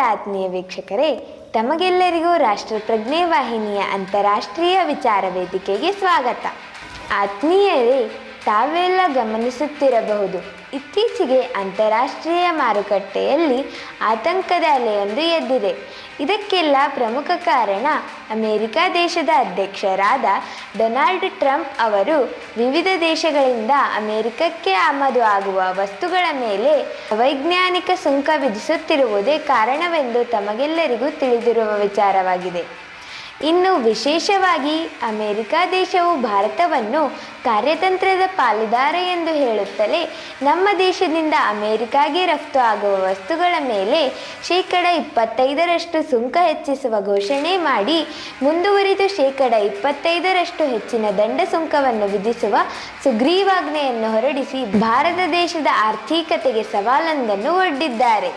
ಆತ್ಮೀಯ ವೀಕ್ಷಕರೇ. ತಮಗೆಲ್ಲರಿಗೂ ರಾಷ್ಟ್ರಪ್ರಜ್ಞೆ ವಾಹಿನಿಯ ಅಂತಾರಾಷ್ಟ್ರೀಯ ವಿಚಾರ ವೇದಿಕೆಗೆ ಸ್ವಾಗತ. ಆತ್ಮೀಯರೇ, ತಾವೆಲ್ಲ ಗಮನಿಸುತ್ತಿರಬಹುದು. ಇತ್ತೀಚೆಗೆ ಅಂತಾರಾಷ್ಟ್ರೀಯ ಮಾರುಕಟ್ಟೆಯಲ್ಲಿ ಆತಂಕದ ಅಲೆಯೊಂದು ಎದ್ದಿದೆ. ಇದಕ್ಕೆಲ್ಲ ಪ್ರಮುಖ ಕಾರಣ ಅಮೆರಿಕ ದೇಶದ ಅಧ್ಯಕ್ಷರಾದ ಡೊನಾಲ್ಡ್ ಟ್ರಂಪ್ ಅವರು ವಿವಿಧ ದೇಶಗಳಿಂದ ಅಮೆರಿಕಕ್ಕೆ ಆಮದು ಆಗುವ ವಸ್ತುಗಳ ಮೇಲೆ ವೈಜ್ಞಾನಿಕ ಸುಂಕ ವಿಧಿಸುತ್ತಿರುವುದೇ ಕಾರಣವೆಂದು ತಮಗೆಲ್ಲರಿಗೂ ತಿಳಿದಿರುವ ವಿಚಾರವಾಗಿದೆ. ಇನ್ನು ವಿಶೇಷವಾಗಿ ಅಮೆರಿಕ ದೇಶವು ಭಾರತವನ್ನು ಕಾರ್ಯತಂತ್ರದ ಪಾಲುದಾರ ಎಂದು ಹೇಳುತ್ತಲೇ ನಮ್ಮ ದೇಶದಿಂದ ಅಮೆರಿಕಾಗೆ ರಫ್ತು ಆಗುವ ವಸ್ತುಗಳ ಮೇಲೆ ಶೇಕಡ ಇಪ್ಪತ್ತೈದರಷ್ಟು ಸುಂಕ ಹೆಚ್ಚಿಸುವ ಘೋಷಣೆ ಮಾಡಿ ಮುಂದುವರಿದು ಶೇಕಡ ಇಪ್ಪತ್ತೈದರಷ್ಟು ಹೆಚ್ಚಿನ ದಂಡ ಸುಂಕವನ್ನು ವಿಧಿಸುವ ಸುಗ್ರೀವಾಜ್ಞೆಯನ್ನು ಹೊರಡಿಸಿ ಭಾರತ ದೇಶದ ಆರ್ಥಿಕತೆಗೆ ಸವಾಲೊಂದನ್ನು ಒಡ್ಡಿದ್ದಾರೆ.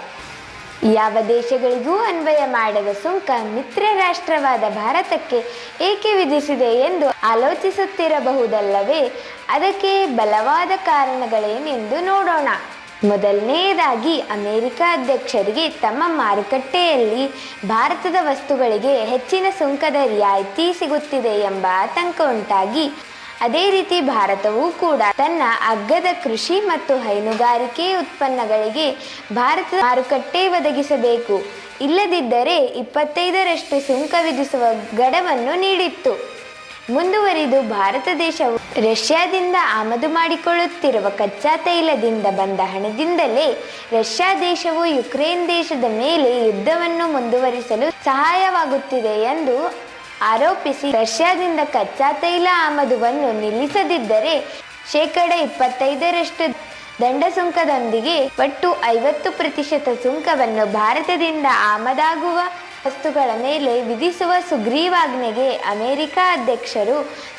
ಯಾವ ದೇಶಗಳಿಗೂ ಅನ್ವಯ ಮಾಡದ ಸುಂಕ ಮಿತ್ರ ರಾಷ್ಟ್ರವಾದ ಭಾರತಕ್ಕೆ ಏಕೆ ವಿಧಿಸಿದೆ ಎಂದು ಆಲೋಚಿಸುತ್ತಿರಬಹುದಲ್ಲವೇ? ಅದಕ್ಕೆ ಬಲವಾದ ಕಾರಣಗಳೇನೆಂದು ನೋಡೋಣ. ಮೊದಲನೆಯದಾಗಿ ಅಮೆರಿಕ ಅಧ್ಯಕ್ಷರಿಗೆ ತಮ್ಮ ಮಾರುಕಟ್ಟೆಯಲ್ಲಿ ಭಾರತದ ವಸ್ತುಗಳಿಗೆ ಹೆಚ್ಚಿನ ಸುಂಕದ ರಿಯಾಯಿತಿ ಸಿಗುತ್ತಿದೆ ಎಂಬ ಆತಂಕ ಉಂಟಾಗಿ ಅದೇ ರೀತಿ ಭಾರತವೂ ಕೂಡ ತನ್ನ ಅಗ್ಗದ ಕೃಷಿ ಮತ್ತು ಹೈನುಗಾರಿಕೆ ಉತ್ಪನ್ನಗಳಿಗೆ ಭಾರತ ಮಾರುಕಟ್ಟೆ ಒದಗಿಸಬೇಕು. ಇಲ್ಲದಿದ್ದರೆ ಇಪ್ಪತ್ತೈದರಷ್ಟು ಸುಂಕ ವಿಧಿಸುವ ಗಡವನ್ನು ನೀಡಿತ್ತು. ಮುಂದುವರಿದು ಭಾರತ ದೇಶವು ರಷ್ಯಾದಿಂದ ಆಮದು ಮಾಡಿಕೊಳ್ಳುತ್ತಿರುವ ಕಚ್ಚಾ ತೈಲದಿಂದ ಬಂದ ಹಣದಿಂದಲೇ ರಷ್ಯಾ ದೇಶವು ಯುಕ್ರೇನ್ ದೇಶದ ಮೇಲೆ ಯುದ್ಧವನ್ನು ಮುಂದುವರಿಸಲು ಸಹಾಯವಾಗುತ್ತಿದೆ ಎಂದು ಆರೋಪಿಸಿ ರಷ್ಯಾದಿಂದ ಕಚ್ಚಾ ತೈಲ ಆಮದುವನ್ನು ನಿಲ್ಲಿಸದಿದ್ದರೆ ಶೇಕಡ ಇಪ್ಪತ್ತೈದರಷ್ಟು ದಂಡ ಸುಂಕದೊಂದಿಗೆ ಒಟ್ಟು ಐವತ್ತು ಪ್ರತಿಶತ ಸುಂಕವನ್ನು ಭಾರತದಿಂದ ಆಮದಾಗುವ ವಸ್ತುಗಳ ಮೇಲೆ ವಿಧಿಸುವ ಸುಗ್ರೀವಾಜ್ಞೆಗೆ ಅಮೆರಿಕ ಅಧ್ಯಕ್ಷರು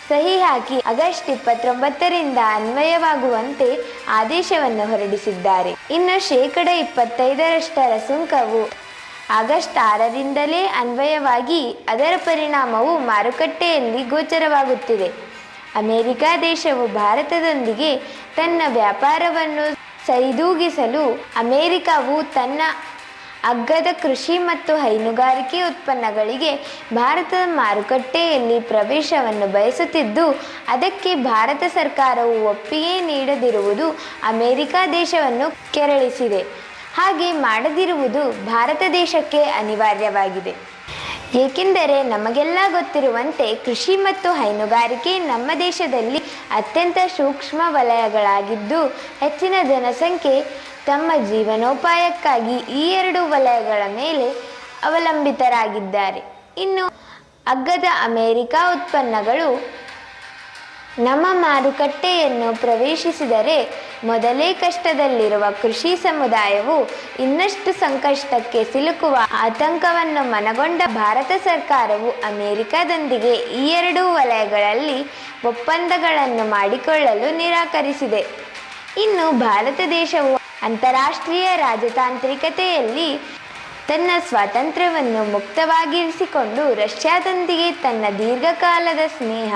ಸಹಿ ಹಾಕಿ ಆಗಸ್ಟ್ ಇಪ್ಪತ್ತೊಂಬತ್ತರಿಂದ ಅನ್ವಯವಾಗುವಂತೆ ಆದೇಶವನ್ನು ಹೊರಡಿಸಿದ್ದಾರೆ. ಇನ್ನು ಶೇಕಡ ಇಪ್ಪತ್ತೈದರಷ್ಟರ ಸುಂಕವು ಆಗಸ್ಟ್ ಆರರಿಂದಲೇ ಅನ್ವಯವಾಗಿ ಅದರ ಪರಿಣಾಮವು ಮಾರುಕಟ್ಟೆಯಲ್ಲಿ ಗೋಚರವಾಗುತ್ತಿದೆ. ಅಮೆರಿಕ ದೇಶವು ಭಾರತದೊಂದಿಗೆ ತನ್ನ ವ್ಯಾಪಾರವನ್ನು ಸರಿದೂಗಿಸಲು ಅಮೆರಿಕವು ತನ್ನ ಅಗ್ಗದ ಕೃಷಿ ಮತ್ತು ಹೈನುಗಾರಿಕೆ ಉತ್ಪನ್ನಗಳಿಗೆ ಭಾರತದ ಮಾರುಕಟ್ಟೆಯಲ್ಲಿ ಪ್ರವೇಶವನ್ನು ಬಯಸುತ್ತಿದ್ದು, ಅದಕ್ಕೆ ಭಾರತ ಸರ್ಕಾರವು ಒಪ್ಪಿಗೆ ನೀಡದಿರುವುದು ಅಮೆರಿಕ ದೇಶವನ್ನು ಕೆರಳಿಸಿದೆ. ಹಾಗೆ ಮಾಡದಿರುವುದು ಭಾರತ ದೇಶಕ್ಕೆ ಅನಿವಾರ್ಯವಾಗಿದೆ. ಏಕೆಂದರೆ ನಮಗೆಲ್ಲ ಗೊತ್ತಿರುವಂತೆ ಕೃಷಿ ಮತ್ತು ಹೈನುಗಾರಿಕೆ ನಮ್ಮ ದೇಶದಲ್ಲಿ ಅತ್ಯಂತ ಸೂಕ್ಷ್ಮ ವಲಯಗಳಾಗಿದ್ದು, ಹೆಚ್ಚಿನ ಜನಸಂಖ್ಯೆ ತಮ್ಮ ಜೀವನೋಪಾಯಕ್ಕಾಗಿ ಈ ಎರಡು ವಲಯಗಳ ಮೇಲೆ ಅವಲಂಬಿತರಾಗಿದ್ದಾರೆ. ಇನ್ನು ಅಗ್ಗದ ಅಮೆರಿಕ ಉತ್ಪನ್ನಗಳು ನಮ್ಮ ಮಾರುಕಟ್ಟೆಯನ್ನು ಪ್ರವೇಶಿಸಿದರೆ ಮೊದಲೇ ಕಷ್ಟದಲ್ಲಿರುವ ಕೃಷಿ ಸಮುದಾಯವು ಇನ್ನಷ್ಟು ಸಂಕಷ್ಟಕ್ಕೆ ಸಿಲುಕುವ ಆತಂಕವನ್ನು ಮನಗೊಂಡ ಭಾರತ ಸರ್ಕಾರವು ಅಮೆರಿಕದೊಂದಿಗೆ ಈ ಎರಡೂ ವಲಯಗಳಲ್ಲಿ ಒಪ್ಪಂದಗಳನ್ನು ಮಾಡಿಕೊಳ್ಳಲು ನಿರಾಕರಿಸಿದೆ. ಇನ್ನು ಭಾರತ ದೇಶವು ಅಂತಾರಾಷ್ಟ್ರೀಯ ರಾಜತಾಂತ್ರಿಕತೆಯಲ್ಲಿ ತನ್ನ ಸ್ವಾತಂತ್ರ್ಯವನ್ನು ಮುಕ್ತವಾಗಿರಿಸಿಕೊಂಡು ರಷ್ಯಾದೊಂದಿಗೆ ತನ್ನ ದೀರ್ಘಕಾಲದ ಸ್ನೇಹ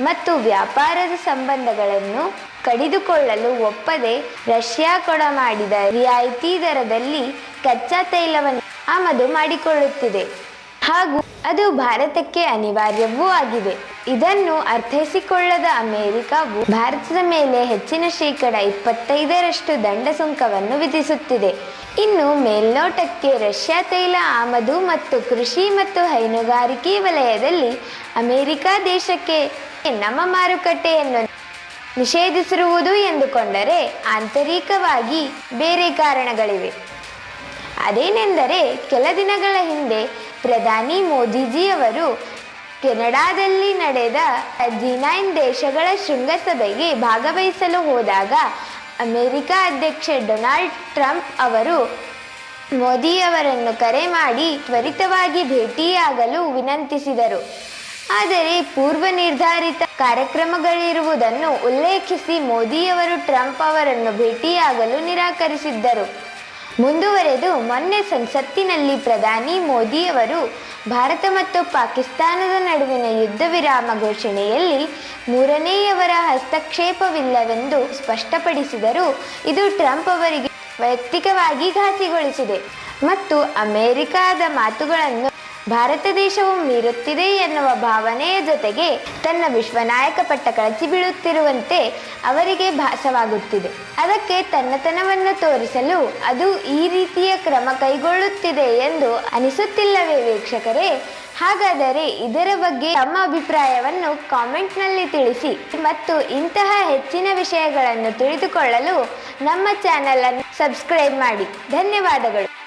ಮತ್ತು ವ್ಯಾಪಾರದ ಸಂಬಂಧಗಳನ್ನು ಕಡಿದುಕೊಳ್ಳಲು ಒಪ್ಪದೆ ರಷ್ಯಾ ಕೊಡಮಾಡಿದ ರಿಯಾಯಿತಿ ದರದಲ್ಲಿ ಕಚ್ಚಾ ತೈಲವನ್ನು ಆಮದು ಮಾಡಿಕೊಳ್ಳುತ್ತಿದೆ. ಹಾಗೂ ಅದು ಭಾರತಕ್ಕೆ ಅನಿವಾರ್ಯವೂ ಆಗಿದೆ. ಇದನ್ನು ಅರ್ಥೈಸಿಕೊಳ್ಳದ ಅಮೆರಿಕವು ಭಾರತದ ಮೇಲೆ ಹೆಚ್ಚಿನ ಶೇಕಡ ಇಪ್ಪತ್ತೈದರಷ್ಟು ದಂಡ ಸುಂಕವನ್ನು ವಿಧಿಸುತ್ತಿದೆ. ಇನ್ನು ಮೇಲ್ನೋಟಕ್ಕೆ ರಷ್ಯಾ ತೈಲ ಆಮದು ಮತ್ತು ಕೃಷಿ ಮತ್ತು ಹೈನುಗಾರಿಕೆ ವಲಯದಲ್ಲಿ ಅಮೆರಿಕ ದೇಶಕ್ಕೆ ನಮ್ಮ ಮಾರುಕಟ್ಟೆಯನ್ನು ನಿಷೇಧಿಸಿರುವುದು ಎಂದುಕೊಂಡರೆ ಆಂತರಿಕವಾಗಿ ಬೇರೆ ಕಾರಣಗಳಿವೆ. ಅದೇನೆಂದರೆ, ಕೆಲ ದಿನಗಳ ಹಿಂದೆ ಪ್ರಧಾನಿ ಮೋದಿಜಿಯವರು ಕೆನಡಾದಲ್ಲಿ ನಡೆದ ಜಿನೈನ್ ದೇಶಗಳ ಶೃಂಗಸಭೆಗೆ ಭಾಗವಹಿಸಲು ಹೋದಾಗ ಅಮೆರಿಕ ಅಧ್ಯಕ್ಷ ಡೊನಾಲ್ಡ್ ಟ್ರಂಪ್ ಅವರು ಮೋದಿಯವರನ್ನು ಕರೆ ಮಾಡಿ ತ್ವರಿತವಾಗಿ ಭೇಟಿಯಾಗಲು ವಿನಂತಿಸಿದರು. ಆದರೆ ಪೂರ್ವ ನಿರ್ಧಾರಿತ ಕಾರ್ಯಕ್ರಮಗಳಿರುವುದನ್ನು ಉಲ್ಲೇಖಿಸಿ ಮೋದಿಯವರು ಟ್ರಂಪ್ ಅವರನ್ನು ಭೇಟಿಯಾಗಲು ನಿರಾಕರಿಸಿದ್ದರು. ಮುಂದುವರೆದು ಮೊನ್ನೆ ಸಂಸತ್ತಿನಲ್ಲಿ ಪ್ರಧಾನಿ ಮೋದಿಯವರು ಭಾರತ ಮತ್ತು ಪಾಕಿಸ್ತಾನದ ನಡುವಿನ ಯುದ್ಧ ವಿರಾಮ ಘೋಷಣೆಯಲ್ಲಿ ಮೂರನೆಯವರ ಹಸ್ತಕ್ಷೇಪವಿಲ್ಲವೆಂದು ಸ್ಪಷ್ಟಪಡಿಸಿದರು ಇದು ಟ್ರಂಪ್ ಅವರಿಗೆ ವೈಯಕ್ತಿಕವಾಗಿ ಘಾಸಿಗೊಳಿಸಿದೆ. ಮತ್ತು ಅಮೆರಿಕಾದ ಮಾತುಗಳನ್ನು ಭಾರತ ದೇಶವು ಮೀರುತ್ತಿದೆ ಎನ್ನುವ ಭಾವನೆಯ ಜೊತೆಗೆ ತನ್ನ ವಿಶ್ವನಾಯಕ ಪಟ್ಟ ಕಳಚಿ ಬೀಳುತ್ತಿರುವಂತೆ ಅವರಿಗೆ ಭಾಸವಾಗುತ್ತಿದೆ. ಅದಕ್ಕೆ ತನ್ನತನವನ್ನು ತೋರಿಸಲು ಅದು ಈ ರೀತಿಯ ಕ್ರಮ ಕೈಗೊಳ್ಳುತ್ತಿದೆ ಎಂದು ಅನಿಸುತ್ತಿಲ್ಲವೇ ವೀಕ್ಷಕರೇ? ಹಾಗಾದರೆ ಇದರ ಬಗ್ಗೆ ತಮ್ಮ ಅಭಿಪ್ರಾಯವನ್ನು ಕಾಮೆಂಟ್ನಲ್ಲಿ ತಿಳಿಸಿ ಮತ್ತು ಇಂತಹ ಹೆಚ್ಚಿನ ವಿಷಯಗಳನ್ನು ತಿಳಿದುಕೊಳ್ಳಲು ನಮ್ಮ ಚಾನಲನ್ನು ಸಬ್ಸ್ಕ್ರೈಬ್ ಮಾಡಿ. ಧನ್ಯವಾದಗಳು.